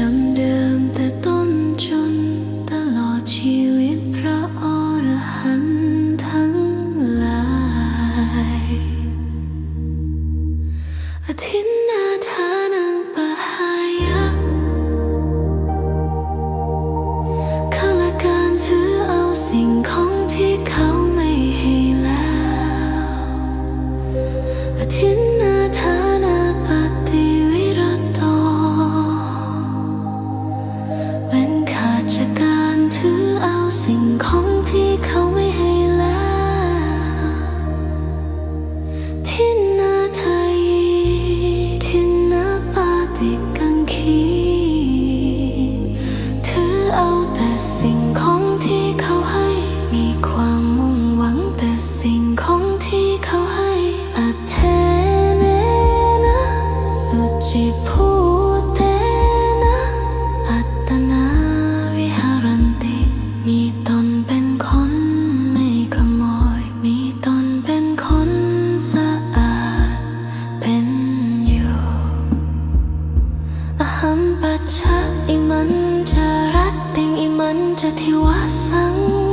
ช้ำเดิมแต่ตนจนตลอดชีวิตพระอรหันต์ทั้งหลายอาทิหน้าทานังปะหายะข้าละการถือเอาสิ่งของที่เขาไม่ให้แล้วอาทิา มันจะ